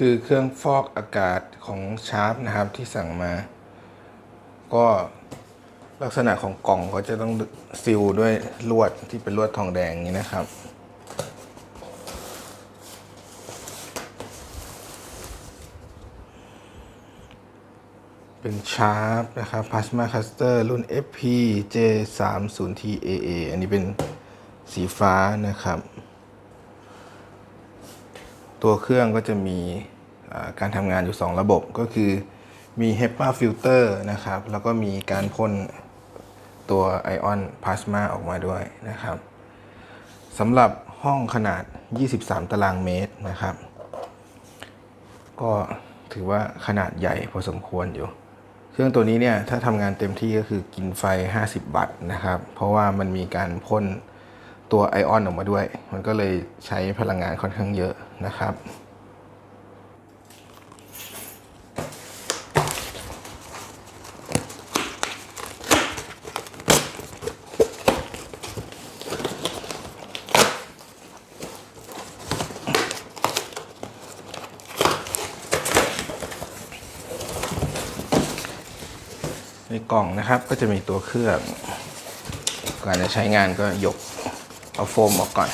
คือเครื่องฟอกอากาศของชาร์ปนะครับที่สั่งมา ก็ลักษณะของกล่องก็จะต้องซิลด้วยลวดที่เป็นลวดทองแดงนี้นะครับ เป็นชาร์ปนะครับ Plasma Caster รุ่น FP J30TAA อันนี้เป็นสีฟ้านะครับ ตัวเครื่องก็จะมีการทำงานอยู่ 2 ระบบก็คือมี HEPA filter นะครับ แล้วก็มีการพ่นตัวไอออนพลาสมาออกมาด้วยนะครับสำหรับห้องขนาด 23 ตารางเมตรนะครับ ก็ถือว่าขนาดใหญ่พอสมควรอยู่ เครื่องตัวนี้เนี่ยถ้าทำงานเต็มที่ก็คือกินไฟ 50 วัตต์นะครับ เพราะว่ามันมีการพ่น ตัวไอออนออกมาด้วย มันก็เลยใช้พลังงานค่อนข้างเยอะนะครับ ในกล่องนะครับก็จะมีตัวเครื่องก่อนจะใช้งานก็ยก เอาโฟมออกก่อน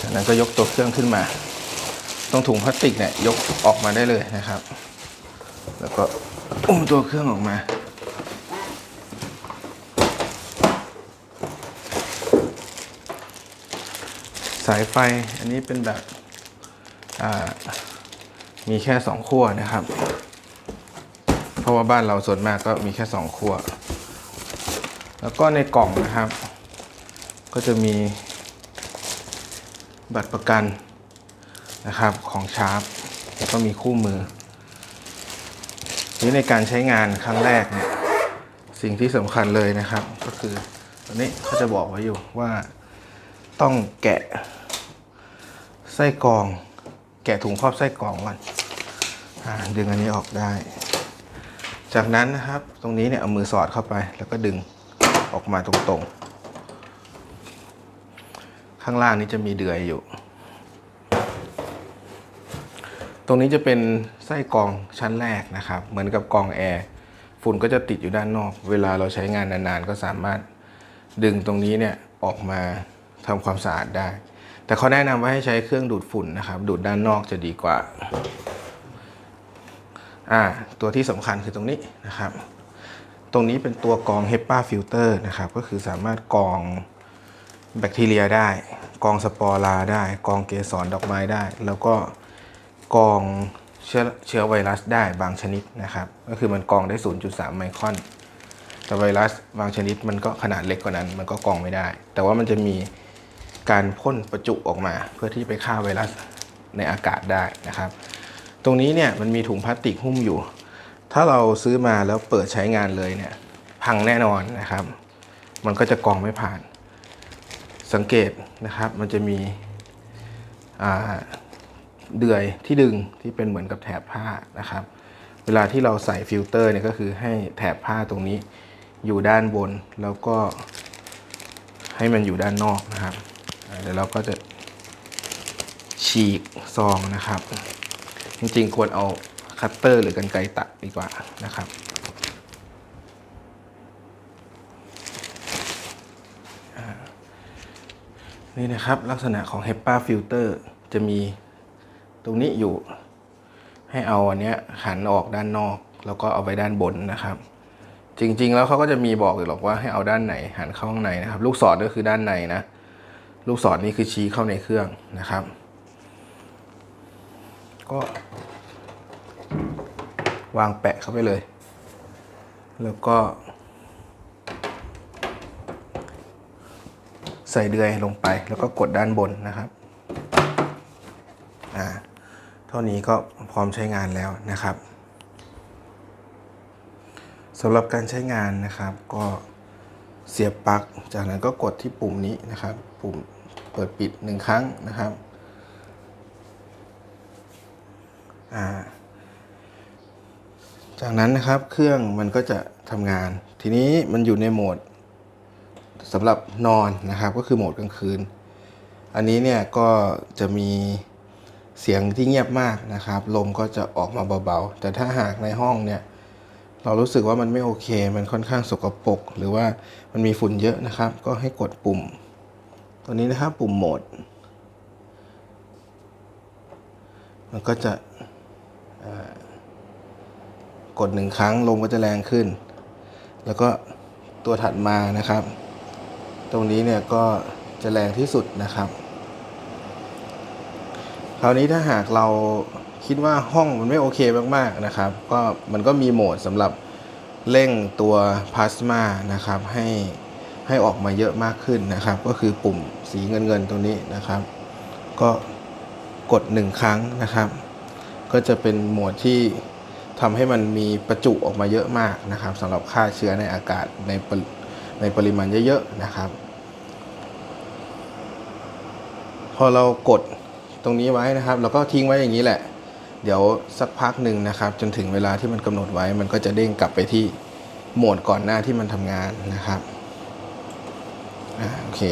จากนั้นก็ยกตัวเครื่องขึ้นมา ตรงถุงพลาสติกเนี่ยยกออกมาได้เลยนะครับ แล้วก็อุ้มตัวเครื่องออกมา สายไฟอันนี้เป็นแบบมีแค่สองขั้วนะครับ เพราะว่าบ้านเราส่วนมากก็มีแค่สองขั้ว แล้วก็ในกล่องนะครับ ก็จะมีบัตรประกันนะครับของชาร์ปแล้วก็มีคู่มือนี้ในการใช้งานครั้งแรกเนี่ยสิ่งที่สำคัญเลยนะครับ ก็คือตอนนี้เขาจะบอกไว้อยู่ว่าต้องแกะไส้กรอง แกะถุงครอบไส้กรองก่อนอดึงอันนี้ออกได้ จากนั้นนะครับตรงนี้เนี่ยเอามือสอดเข้าไปแล้วก็ดึง ออกมาตรงๆ ข้างล่างนี้จะมีเดือยอยู่ ตรงนี้จะเป็นไส้กรองชั้นแรกนะครับ เหมือนกับกรองแอร์ฝุ่นก็จะติดอยู่ด้านนอก เวลาเราใช้งานนานๆ ก็สามารถดึงตรงนี้เนี่ยออกมาทำความสะอาดได้ แต่เขาแนะนำว่าให้ใช้เครื่องดูดฝุ่นนะครับ ดูดด้านนอกจะดีกว่า อ่า ตัวที่สำคัญคือตรงนี้นะครับ ตรงนี้เป็นตัวกรอง HEPA filter นะครับ ก็คือสามารถกรองแบคทีเรียได้กรองสปอร์ราได้กรองเกสรดอกไม้ได้ แล้วก็กรองเชื้อเชื้อไวรัสได้บางชนิดนะครับ ก็คือมันกรองได้ 0.3 ไมครอน แต่ไวรัสบางชนิดมันก็ขนาดเล็กกว่านั้น มันก็กรองไม่ได้ แต่ว่ามันจะมีการพ่นประจุออกมา เพื่อที่ไปฆ่าไวรัสในอากาศได้นะครับ ตรงนี้เนี่ยมันมีถุงพลาสติกหุ้มอยู่ ถ้าเราซื้อมาแล้วเปิดใช้งานเลยเนี่ยพังแน่นอนนะครับ มันก็จะกรองไม่ผ่าน สังเกตนะครับ มันจะมีเดือยที่ดึงที่เป็นเหมือนกับแถบผ้านะครับ เวลาที่เราใส่ฟิลเตอร์เนี่ยก็คือให้แถบผ้าตรงนี้อยู่ด้านบนแล้วก็ให้มันอยู่ด้านนอกนะครับ เดี๋ยวเราก็จะฉีกซองนะครับ จริงๆควรเอา คัตเตอร์หรือกันไกตัดดีกว่านะครับ นี่นะครับลักษณะของ HEPA filter จะมีตรงนี้อยู่ให้เอาอันเนี้ยหันออกด้านนอก แล้วก็เอาไว้ด้านบนนะครับ จริงๆ แล้วเขาก็จะมีบอกอยู่หรอกว่าให้เอาด้านไหนหันเข้าข้างในนะครับ ลูกศรก็คือด้านในนะ ลูกศรนี่คือชี้เข้าในเครื่องนะครับ ก็ วางแปะเข้าไปเลย แล้วก็ ใส่เดือยลงไป แล้วก็กดด้านบนนะครับ อ่า เท่านี้ก็พร้อมใช้งานแล้วนะครับสำหรับการใช้งานนะครับก็เสียบปลั๊ก จากนั้นก็กดที่ปุ่มนี้นะครับ ปุ่มเปิดปิดหนึ่งครั้งนะครับ อ่า จากนั้นนะครับเครื่องมันก็จะทำงาน ทีนี้มันอยู่ในโหมดสำหรับนอนนะครับ ก็คือโหมดกลางคืน อันนี้เนี่ยก็จะมีเสียงที่เงียบมากนะครับ ลมก็จะออกมาเบาๆ แต่ถ้าหากในห้องเนี่ยเรารู้สึกว่ามันไม่โอเค มันค่อนข้างสกปรกหรือว่ามันมีฝุ่นเยอะนะครับ ก็ให้กดปุ่ม ตัวนี้นะครับปุ่มโหมด มันก็จะ กดหนึ่งครั้งลมก็จะแรงขึ้น แล้วก็ตัวถัดมานะครับ ตรงนี้เนี่ยก็จะแรงที่สุดนะครับ คราวนี้ถ้าหากเราคิดว่าห้องมันไม่โอเคมากๆนะครับ ก็มันก็มีโหมดสำหรับเร่งตัวพลาสมานะครับ ให้ให้ออกมาเยอะมากขึ้นนะครับ ก็คือปุ่มสีเงินเงินๆตัวนี้นะครับ ก็กดหนึ่งครั้งนะครับ ก็จะเป็นโหมดที่ ทำให้มันมีประจุออกมาเยอะมากนะครับสำหรับฆ่าเชื้อในอากาศในในปริมาณเยอะๆนะครับ พอเรากดตรงนี้ไว้นะครับเราก็ทิ้งไว้อย่างนี้แหละ เดี๋ยวสักพักหนึ่งนะครับ จนถึงเวลาที่มันกำหนดไว้ มันก็จะเด้งกลับไปที่โหมดก่อนหน้าที่มันทำงานนะครับอ่าโอเค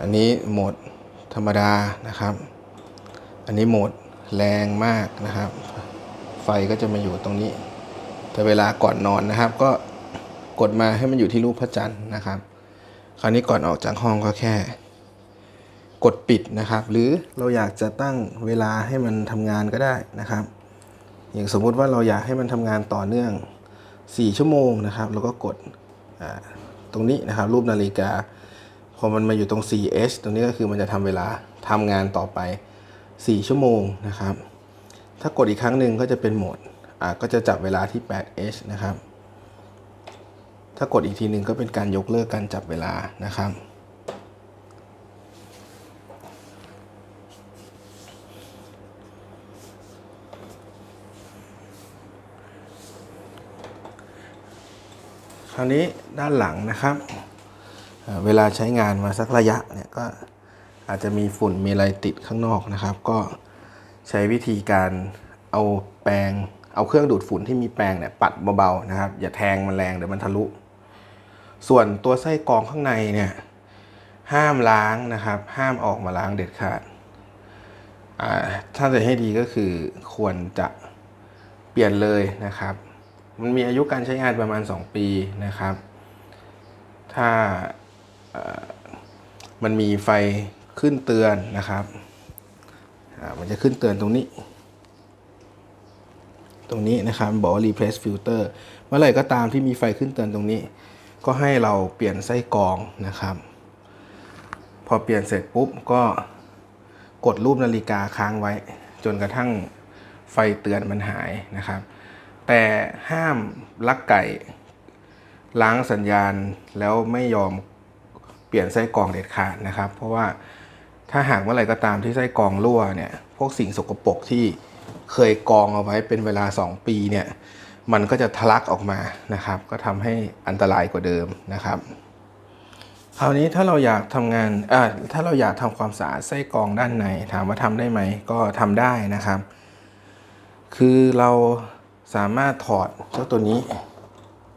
อันนี้โหมดธรรมดานะครับ อันนี้โหมดแรงมากนะครับ ไฟก็จะมาอยู่ตรงนี้ แต่เวลาก่อนนอนนะครับ ก็กดมาให้มันอยู่ที่รูปพระจันทร์นะครับ คราวนี้ก่อนออกจากห้องก็แค่ กดปิดนะครับ หรือเราอยากจะตั้งเวลาให้มันทำงานก็ได้นะครับ อย่างสมมุติว่าเราอยากให้มันทำงานต่อเนื่อง 4 ชั่วโมงนะครับแล้วก็กดตรงนี้นะครับ รูปนาฬิกาพอมันมาอยู่ตรง 4h ตรงนี้ก็คือมันจะทำเวลาทำงานต่อไป 4 ชั่วโมงนะครับ ถ้ากดอีกครั้งหนึ่งก็จะเป็นโหมดอ่าก็จะจับเวลาที่ 8h นะครับ ถ้ากดอีกทีหนึ่งก็เป็นการยกเลิกการจับเวลานะครับ คราวนี้ด้านหลังนะครับเอ่อเวลาใช้งานมาสักระยะเนี่ยก็ อาจจะมีฝุ่นมีอะไรติดข้างนอกนะครับ ก็ใช้วิธีการเอาแปรงเอาเครื่องดูดฝุ่นที่มีแปรงเนี่ยปัดเบาๆนะครับ อย่าแทงมันแรงเดี๋ยวมันทะลุ ส่วนตัวไส้กรองข้างในเนี่ยห้ามล้างนะครับ ห้ามออกมาล้างเด็ดขาดาถ้าจะให้ดีก็คือควรจะเปลี่ยนเลยนะครับ มันมีอายุการใช้งานประมาณ 2 ปีนะครับ ถ้ามันมีไฟ ขึ้นเตือนนะครับอ่ามันจะขึ้นเตือนตรงนี้ ตรงนี้นะครับบอกว่า replace filter เมื่อไหร่ก็ตามที่มีไฟขึ้นเตือนตรงนี้ ก็ให้เราเปลี่ยนไส้กรองนะครับ พอเปลี่ยนเสร็จปุ๊บก็กดรูปนาฬิกาค้างไว้ จนกระทั่งไฟเตือนมันหายนะครับ แต่ห้ามลักไก่ล้างสัญญาณแล้วไม่ยอมเปลี่ยนไส้กรองเด็ดขาดนะครับ เพราะว่า ถ้าหากเมื่อไหร่ก็ตามที่ไส้กรองรั่วเนี่ย พวกสิ่งสกปรกที่เคยกรองเอาไว้เป็นเวลา 2 ปีเนี่ย มันก็จะทะลักออกมานะครับ ก็ทำให้อันตรายกว่าเดิมนะครับ คราวนี้ถ้าเราอยากทำงานอ่าถ้าเราอยากทำความสะอาดไส้กรองด้านในถามว่าทำได้ไหมก็ทำได้นะครับ คือเราสามารถถอดเจ้าตัวนี้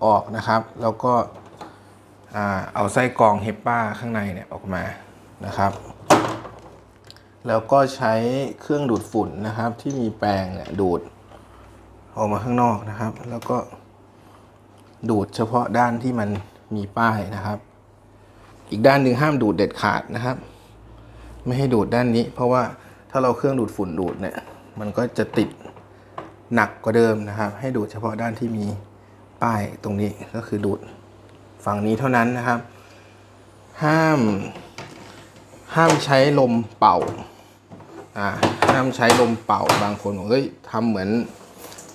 ออกนะครับ แล้วก็เอาไส้กรองเฮปป้าข้างในเนี่ยออกมานะครับ แล้วก็ใช้เครื่องดูดฝุ่นนะครับ ที่มีแปรงเนี่ยดูดออกมาข้างนอกนะครับ แล้วก็ดูดเฉพาะด้านที่มันมีป้ายนะครับ อีกด้านหนึ่งห้ามดูดเด็ดขาดนะครับ ไม่ให้ดูดด้านนี้ เพราะว่าถ้าเราเครื่องดูดฝุ่นดูดเนี่ย มันก็จะติดหนักกว่าเดิมนะครับ ให้ดูดเฉพาะด้านที่มีป้ายตรงนี้ก็คือดูดฝั่งนี้เท่านั้นนะครับ ห้าม ห้ามใช้ลมเป่า อ่าห้ามใช้ลมเป่าบางคนบอกเฮ้ยทำเหมือน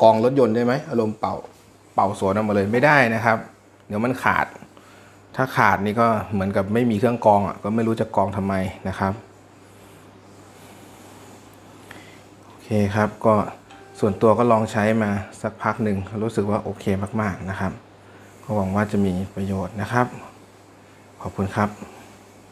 กองรถยนต์ได้ไหมอาลมเป่าเป่าสวนออกมาเลยไม่ได้นะครับ เดี๋ยวมันขาด ถ้าขาดนี่ก็เหมือนกับไม่มีเครื่องกองอะก็ไม่รู้จะกองทำไมนะครับโอเคครับก็ส่วนตัวก็ลองใช้มาสักพักหนึ่งรู้สึกว่าโอเคมากๆนะครับก็หวังว่าจะมีประโยชน์นะครับ ขอบคุณครับ